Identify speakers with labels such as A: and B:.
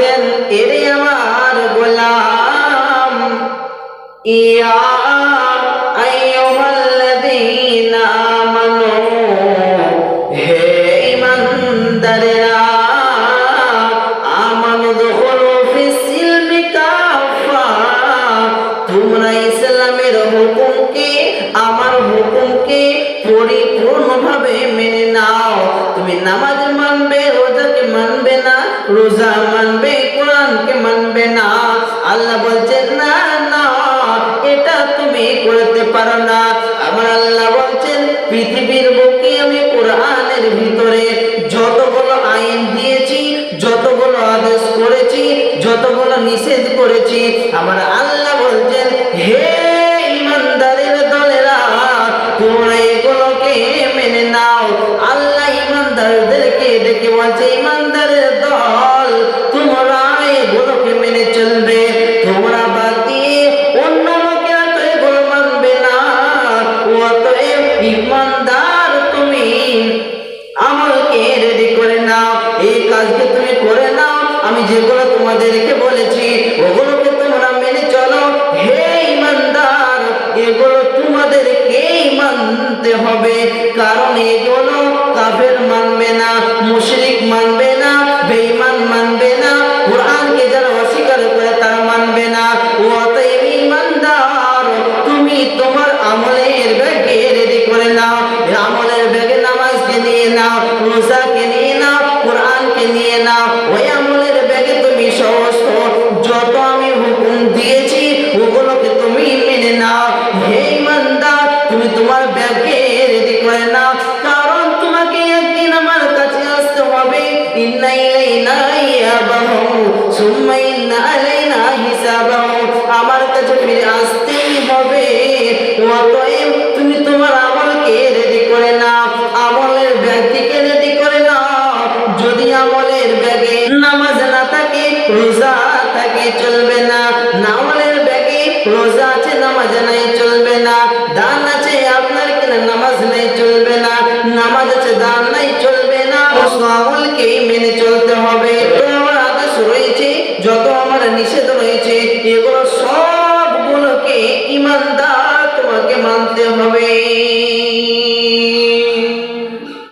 A: বলছেন এরে আমার গোলাম ইয়া আইয়ুহাল্লাযীনা হে ইসলামের হুকুমকে আমার হুকুমকে মানবে, কোরআনকে মানবে না। আল্লাহ বলছেন না না, এটা তুমি করতে পারো না। আমার আল্লাহ বলছেন, পৃথিবীর বুকে আমি কোরআনের ভিতরে যতগুলো আইন দিয়েছি, যতগুলো আদেশ করেছি, যতগুলো নিষেধ করেছি, আমার আল্লাহ বলছেন, হে ইমানদারের দলেরা, তোমরা এগুলোকে মেনে নাও। আল্লাহ ইমানদারদেরকে ডেকে বলছে, ইমানদারের দল ইমানদার তুমি। আমলকে রেডি করে নাও। এই কাজকে তুমি করে নাও। আমি যেগুলো তোমাদেরকে বলেছি, ওগুলোকে তোমরা মেনে চলো। হে ইমানদার, এগুলো তোমাদেরকেই মানতে হবে। কারণ এগুলো কাফের মানবে না, মুশরিক মানবে না, বেঈমান মানবে না। কোরআনকে যারা অস্বীকার করে তারা মানবে না। নাও রোজাকে নিয়ে নাও কোরআনকে নিয়ে নাও ওই আমলের ব্যাগে তুমি সমস্ত যত আমি হুকুম দিয়েছি, ওগুলোকে তুমি মেনে নাও। হে ইমানদার, তুমি তোমার ব্যাগে রেডি করে নাও। কারণ তোমাকে একদিন আমার কাছে আসতে হবে। ইন্না ইলাইনা ইয়াবাহুম সুম্মা ইন্না আলাইনা হিসাবাহুম আমার কাছে ফিরে আসতেই হবে। অতএব তুমি তোমার রোজা থাকে চলবে না। নামাজের ব্যাগে রোজা আছে, নামাজ নাই চলবে না। দান আছে, আপনার কিনা নামাজ নাই চলবে না? নামাজ আছে, দান নাই চলবে না। আমলকে মেনে চলতে হবে। আমার আদেশ রয়েছে, যত আমার নিষেধ রয়েছে, এগুলো সবগুলোকে ইমানদার তোমাকে মানতে হবে।